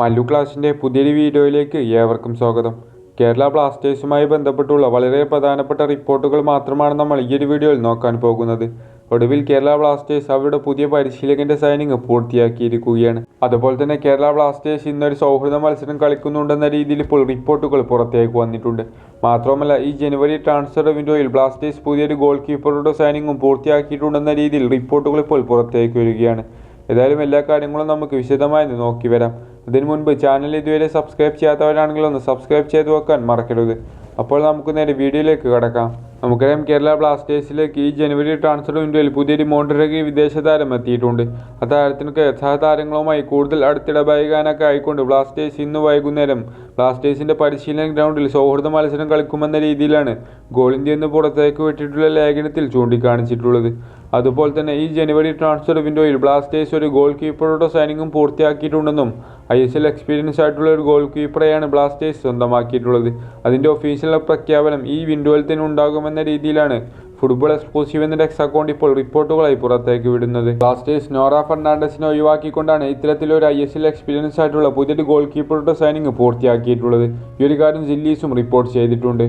മല്ലു ക്ലാസിന്റെ പുതിയൊരു വീഡിയോയിലേക്ക് ഏവർക്കും സ്വാഗതം. കേരള ബ്ലാസ്റ്റേഴ്സുമായി ബന്ധപ്പെട്ടുള്ള വളരെ പ്രധാനപ്പെട്ട റിപ്പോർട്ടുകൾ മാത്രമാണ് നമ്മൾ ഈ ഒരു വീഡിയോയിൽ നോക്കാൻ പോകുന്നത്. ഒടുവിൽ കേരള ബ്ലാസ്റ്റേഴ്സ് അവരുടെ പുതിയ പരിശീലകന്റെ സൈനിങ് പൂർത്തിയാക്കിയിരിക്കുകയാണ്. അതുപോലെ തന്നെ കേരള ബ്ലാസ്റ്റേഴ്സ് ഇന്നൊരു സൗഹൃദ മത്സരം കളിക്കുന്നുണ്ടെന്ന രീതിയിൽ ഇപ്പോൾ റിപ്പോർട്ടുകൾ പുറത്തേക്ക് വന്നിട്ടുണ്ട്. മാത്രമല്ല ഈ ജനുവരി ട്രാൻസ്ഫർ വിൻഡോയിൽ ബ്ലാസ്റ്റേഴ്സ് പുതിയൊരു ഗോൾ കീപ്പറുടെ സൈനിങ്ങും പൂർത്തിയാക്കിയിട്ടുണ്ടെന്ന രീതിയിൽ റിപ്പോർട്ടുകൾ ഇപ്പോൾ പുറത്തേക്ക് വരികയാണ്. ഏതായാലും എല്ലാ കാര്യങ്ങളും നമുക്ക് വിശദമായി നോക്കി വരാം. അതിനു മുൻപ് ചാനൽ ഇതുവരെ സബ്സ്ക്രൈബ് ചെയ്യാത്തവരാണെങ്കിൽ ഒന്ന് സബ്സ്ക്രൈബ് ചെയ്ത് വെക്കാൻ മറക്കരുത്. അപ്പോൾ നമുക്ക് നേരെ വീഡിയോയിലേക്ക് കടക്കാം. നമുക്കറിയാം കേരള ബ്ലാസ്റ്റേഴ്സിലേക്ക് ഈ ജനുവരി ട്രാൻസ്ഫർ വിൻഡോയിൽ പുതിയൊരു മോണ്ടറേക്ക് വിദേശ താരം എത്തിയിട്ടുണ്ട്. ആ താരത്തിനൊക്കെ സഹതാരങ്ങളുമായി കൂടുതൽ അടുത്തിടപഴകാനൊക്കെ ആയിക്കൊണ്ട് ബ്ലാസ്റ്റേഴ്സ് ഇന്ന് വൈകുന്നേരം ബ്ലാസ്റ്റേഴ്സിന്റെ പരിശീലന ഗ്രൗണ്ടിൽ സൗഹൃദ മത്സരം കളിക്കുമെന്ന രീതിയിലാണ് ഗോൾ ഇന്ത്യ എന്ന് പുറത്തേക്ക് വിട്ടിട്ടുള്ള ലേഖനത്തിൽ ചൂണ്ടിക്കാണിച്ചിട്ടുള്ളത്. അതുപോലെ തന്നെ ഈ ജനുവരി ട്രാൻസ്ഫർ വിൻഡോയിൽ ബ്ലാസ്റ്റേഴ്സ് ഒരു ഗോൾ കീപ്പറുടെ സൈനിങ്ങും പൂർത്തിയാക്കിയിട്ടുണ്ടെന്നും ഐ എസ് എൽ എക്സ്പീരിയൻസ് ആയിട്ടുള്ള ഒരു ഗോൾ കീപ്പറെയാണ് ബ്ലാസ്റ്റേഴ്സ് സ്വന്തമാക്കിയിട്ടുള്ളത്. അതിന്റെ ഒഫീഷ്യൽ പ്രഖ്യാപനം ഈ വിൻഡോയിൽ തന്നെ ഉണ്ടാകുമെന്ന രീതിയിലാണ് ഫുട്ബോൾ എക്സ്ക്ലൂസീവ് എന്ന ടെക്സ് അക്കൗണ്ട് ഇപ്പോൾ റിപ്പോർട്ടുകളായി പുറത്തേക്ക് വിടുന്നത്. ബ്ലാസ്റ്റേഴ്സ് നോറ ഫെർണാണ്ടസിനെ ഒഴിവാക്കിക്കൊണ്ടാണ് ഇത്തരത്തിലൊരു ഐ എസ് എൽ എക്സ്പീരിയൻസ് ആയിട്ടുള്ള പുതിയൊരു ഗോൾ കീപ്പറുടെ സൈനിങ് പൂർത്തിയാക്കിയിട്ടുള്ളത്. ഈ ഒരു കാര്യം ജില്ലീസും റിപ്പോർട്ട് ചെയ്തിട്ടുണ്ട്.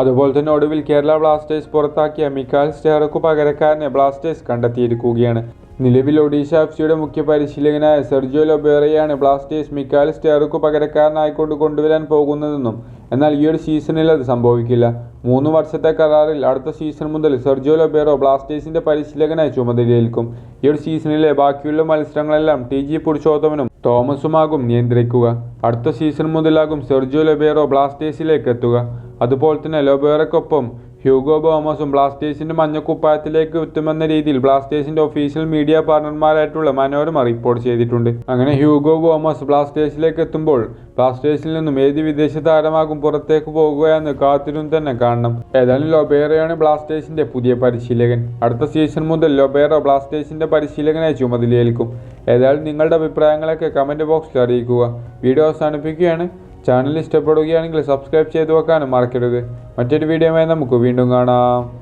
അതുപോലെ തന്നെ ഒടുവിൽ കേരള ബ്ലാസ്റ്റേഴ്സ് പുറത്താക്കിയ മിക്കാൽ സ്റ്റേറക്കു പകരക്കാരനെ ബ്ലാസ്റ്റേഴ്സ് കണ്ടെത്തിയിരിക്കുകയാണ്. നിലവിൽ ഒഡീഷ എഫ് സിയുടെ മുഖ്യ പരിശീലകനായ സെർജിയോ ലൊബേറയാണ് ബ്ലാസ്റ്റേഴ്സ് മിക്കാൽ സ്റ്റെഹറക്കു പകരക്കാരനായിക്കൊണ്ട് കൊണ്ടുവരാൻ പോകുന്നതെന്നും എന്നാൽ ഈ ഒരു സീസണിൽ അത് സംഭവിക്കില്ല. മൂന്ന് വർഷത്തെ കരാറിൽ അടുത്ത സീസൺ മുതൽ സെർജിയോ ലൊബേറോ ബ്ലാസ്റ്റേഴ്സിന്റെ പരിശീലകനായി ചുമതലയേൽക്കും. ഈ ഒരു സീസണിലെ ബാക്കിയുള്ള മത്സരങ്ങളെല്ലാം ടി ജി പുരുഷോത്തമനും തോമസുമാകും നിയന്ത്രിക്കുക. അടുത്ത സീസൺ മുതലാകും സെർജിയോ ലൊബേറോ ബ്ലാസ്റ്റേഴ്സിലേക്ക് എത്തുക. അതുപോലെ തന്നെ ലൊബേറയ്ക്കൊപ്പം ഹ്യൂഗോ ബോമസും ബ്ലാസ്റ്റേഴ്സിന്റെ മഞ്ഞക്കുപ്പായത്തിലേക്ക് എത്തുമെന്ന രീതിയിൽ ബ്ലാസ്റ്റേഴ്സിന്റെ ഒഫീഷ്യൽ മീഡിയ പാർട്ണർമാരായിട്ടുള്ള മനോരമ റിപ്പോർട്ട് ചെയ്തിട്ടുണ്ട്. അങ്ങനെ ഹ്യൂഗോ ബോമസ് ബ്ലാസ്റ്റേഴ്സിലേക്ക് എത്തുമ്പോൾ ബ്ലാസ്റ്റേഴ്സിൽ നിന്നും ഏത് വിദേശ താരമാകും പുറത്തേക്ക് പോകുകയെന്ന് കാത്തിരുന്ന് തന്നെ കാണണം. ഏതായാലും ലൊബേറയാണ് ബ്ലാസ്റ്റേഴ്സിന്റെ പുതിയ പരിശീലകൻ. അടുത്ത സീസൺ മുതൽ ലൊബേറ ബ്ലാസ്റ്റേഴ്സിന്റെ പരിശീലകനായി ചുമതലയേൽക്കും. ഏതായാലും നിങ്ങളുടെ അഭിപ്രായങ്ങളൊക്കെ കമന്റ് ബോക്സിൽ അറിയിക്കുക. വീഡിയോ അവസാനിപ്പിക്കുകയാണ്. ചാനൽ ഇഷ്ടപ്പെടുകയാണെങ്കിൽ സബ്സ്ക്രൈബ് ചെയ്തു വെക്കാനും മറക്കരുത്. മറ്റൊരു വീഡിയോയുമായി നമുക്ക് വീണ്ടും കാണാം.